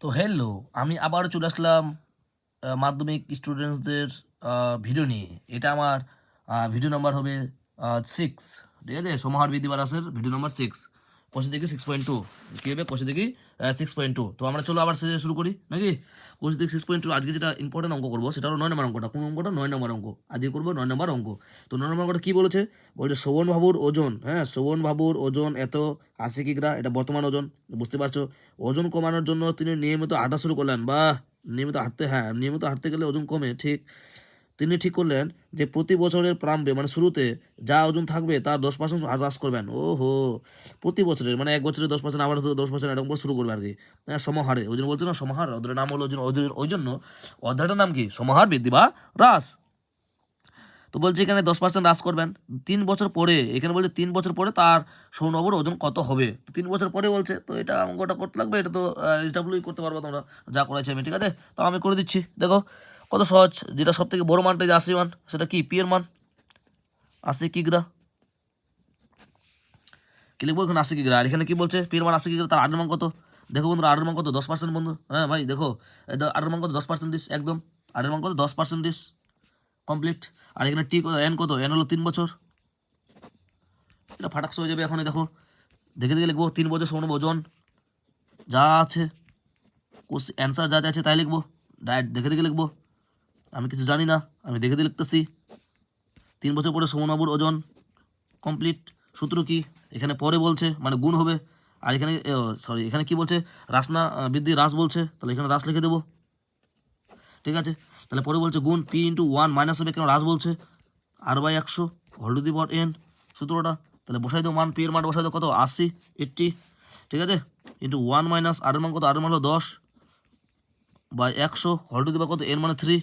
তো হ্যালো আমি আবারও চলে আসলাম মাধ্যমিক স্টুডেন্টসদের ভিডিও নিয়ে। এটা আমার ভিডিও নাম্বার হবে সিক্স ঠিক আছে? সমাহার বিদ্যিবারাসের ভিডিও নাম্বার সিক্স কোশ্চেন দেখি সিক্স পয়েন্ট টু কী হবে? কোশ্চেন দেখি সিক্স পয়েন্ট টু তো আমরা চলো আবার শুরু করি, নাকি? কোশ্চেন দেখি সিক্স পয়েন্ট টু আজকে যেটা ইম্পর্টেন্ট অঙ্ক করব, সেটা হলো নয় নম্বর অঙ্কটা। কোন অঙ্কটা? নয় নম্বর অঙ্ক। আজকে করব নয় নম্বর অঙ্ক। তো নয় নম্বর অঙ্কটা কী বলেছে? বলছে শোভন বাবুর ওজন হ্যাঁ? শোভন বাবুর ওজন এত আশি কিগ্রা এটা বর্তমান ওজন, বুঝতে পারছ? ওজন কমানোর জন্য তিনি নিয়মিত হাঁটা শুরু করলেন। বা নিয়মিত হাঁটতে হ্যাঁ নিয়মিত হাঁটতে গেলে ওজন কমে, ঠিক। তিনি ঠিক করলেন যে প্রতি বছরের প্রারম্ভে মানে শুরুতে যা ওজন থাকবে তার দশ পার্সেন্ট হ্রাস করবেন। ও হো প্রতি বছরের মানে এক বছরে দশ পার্সেন্ট আবার দশ পার্সেন্ট এরকম করে শুরু করবে আর কি। হ্যাঁ সমাহারে, ওই জন্য বলছে না সমহার, ওদের নাম হলো ওই জন্য- ওই জন্য- অধ্যায়টার নাম কি? সমাহার বৃদ্ধি বা হ্রাস। তো বলছে এখানে দশ পার্সেন্ট হ্রাস করবেন। তিন বছর পরে, এখানে বলছে তিন বছর পরে তার সৌনবর ওজন কত হবে? তিন বছর পরে বলছে, তো এটা অঙ্কটা করতে লাগবে, এটা তো এইচডাব্লিউ করতে পারব তোমরা, যা করেছি আমি, ঠিক আছে? তো আমি করে দিচ্ছি, দেখো। কত সহজ? যেটা সব থেকে বড় মানটা যে আশি মান, সেটা কি? পি এর মান? আশি কিগ্রা কি লিখব এখানে? আশি কিগ্রা আর এখানে কি বলছে? পি এর মান আশি কিগ্রা তার আটের মান কত? দেখো বন্ধুরা, আটের মান কত? দশ পার্সেন্ট বন্ধু। হ্যাঁ ভাই, দেখো আটের মান কত? দশ পার্সেন্ট দিস, একদম। আটের মান কত? দশ পার্সেন্ট দিস। কমপ্লিট আর এখানে টি কত? এন কত? এন হলো তিন বছর। এটা ফাটাক্স হয়ে যাবে এখনই, দেখো। দেখে দেখে লিখব, তিন বছর সমান ওজন। যা আছে। অ্যান্সার যা যা আছে তাই লিখব। ডায়েট দেখে দেখে লিখব। আমি কিছু জানি না আমি দেখে দেখে লিখতেছি। তিন বছর পরে সৌনবাবুর ওজন কমপ্লিট সূত্র কি? এখানে পরে বলছে মানে গুণ হবে। আর এখানে সরি এখানে কি বলছে? রাসনা আহ, বৃদ্ধি রাস বলছে। তাহলে এখানে রাস লিখে দেবো। ঠিক আছে? তাহলে পরে বলছে গুণ পি ইন্টু ওয়ান মাইনাস হবে কেন রাস বলছে? আর বাই একশো হল টু দি এন সূত্রটা। তাহলে বসাই দেবো মান পি এর মান বসাই দাও কত? আশি এইট্টি ঠিক আছে? ইন্টু ওয়ান মাইনাস আর মান কত? আর মান হলো দশ। বাই একশো হল টু কত? এর মানে থ্রি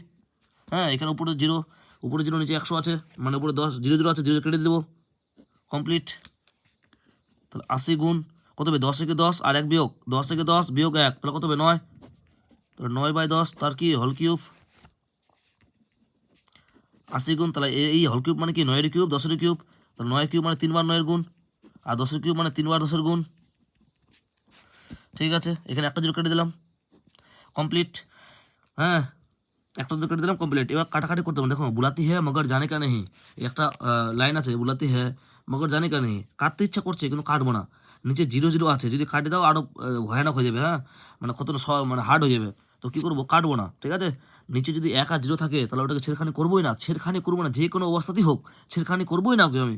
হ্যাঁ এখানে উপরে জিরো উপরে জিরো নিচে একশো আছে। মানে উপরে দশ জিরো জিরো আছে জিরো কেটে দেবো। কমপ্লিট তাহলে আশি গুণ, কত হবে? দশ থেকে দশ আর এক বিয়োগ। দশ থেকে দশ বিয়োগ এক, তাহলে কত হবে? নয়। তাহলে নয় বাই দশ, তার কি? হল কিউব আশি গুণ, তাহলে এই হল কিউব মানে কি? নয়ের কিউব দশের কিউব তাহলে নয় কিউব মানে তিনবার নয়ের গুণ, আর দশের কিউব মানে তিনবার দশের গুণ। ঠিক আছে, এখানে একটা জিরো কেটে দিলাম। কমপ্লিট হ্যাঁ একটা জিরো কেটে দিলাম কমপ্লিট এবার কাটাকাটি করতে হবে। দেখো, বুলাতি হ্যাঁ মগর জানে কা নেই একটা লাইন আছে, বুলাতি হ্যাঁ মগর জানে কা নেই কাটতে ইচ্ছা করছে, কিন্তু কাটবো না। নিচে জিরো জিরো আছে। যদি কাটে দাও আরও ভয়ানক হয়ে যাবে হ্যাঁ? মানে কত মানে হার্ড হয়ে যাবে। তো কী করব? কাটবো না, ঠিক আছে? নিচে যদি এক আর জিরো থাকে, তাহলে ওটাকে ছেড়খানি করবোই না। ছেড়খানি করব না, যে কোনো অবস্থাতেই হোক। ছেড়খানি করবোই না ওকে আমি।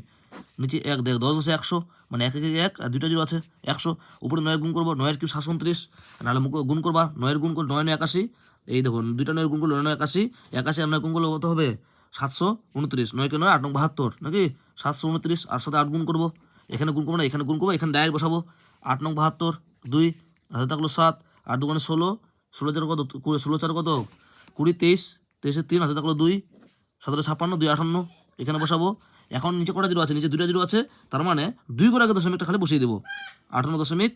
নিচে এক দেখ, দশ দশে একশো মানে এক, একে, এক আর দুইটা জিরো আছে, একশো। উপরে নয়ের গুণ করব, নয়ের কিউ সাতশো উনত্রিশ নাহলে মুখ গুণ করবা, নয়ের গুণ করলে নয় নয়, একাশি। এই দেখুন, দুইটা নয়ের গুণ করলে নয় নয়, একাশি একাশি আর নয় গুণ করলে কত হবে? সাতশো উনত্রিশ নয় কে নয়, আট নয় বাহাত্তর, নাকি? সাতশো উনত্রিশ আর সাথে আট গুণ করব। এখানে গুণ করব না, এখানে গুণ করব, এখানে ডাইরেক্ট বসাবো। আট নং বাহাত্তর, দুই, হাতে থাকল সাত আট দুগুণে ষোলো ষোলো চার কত? ষোলো চার কত? কুড়ি, তেইশ তেইশে তিন, হাতে থাকল দুই, সতেরো, ছাপ্পান্ন, দুই, আটান্ন, এখানে বসাবো। এখন নিচে কটা জিরো আছে? নিচে দুটা জিরো আছে, তার মানে দুই আগে দশমিকটা খালি বসিয়ে দেবো। আঠারো দশমিক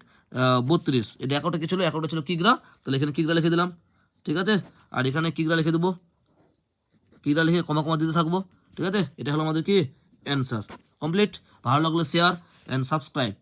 বত্রিশ। এটা একটা কি ছিল? একটা ছিল কিগ্রা। তাহলে এখানে কিগ্রা লিখে দিলাম। ঠিক আছে? আর এখানে কিগ্রা লিখে দেবো। কিগ্রা লিখে কমা কমা দিতে থাকব। ঠিক আছে? এটা হলো আমাদের কি? অ্যান্সার কমপ্লিট ভালো লাগলে শেয়ার অ্যান্ড সাবস্ক্রাইব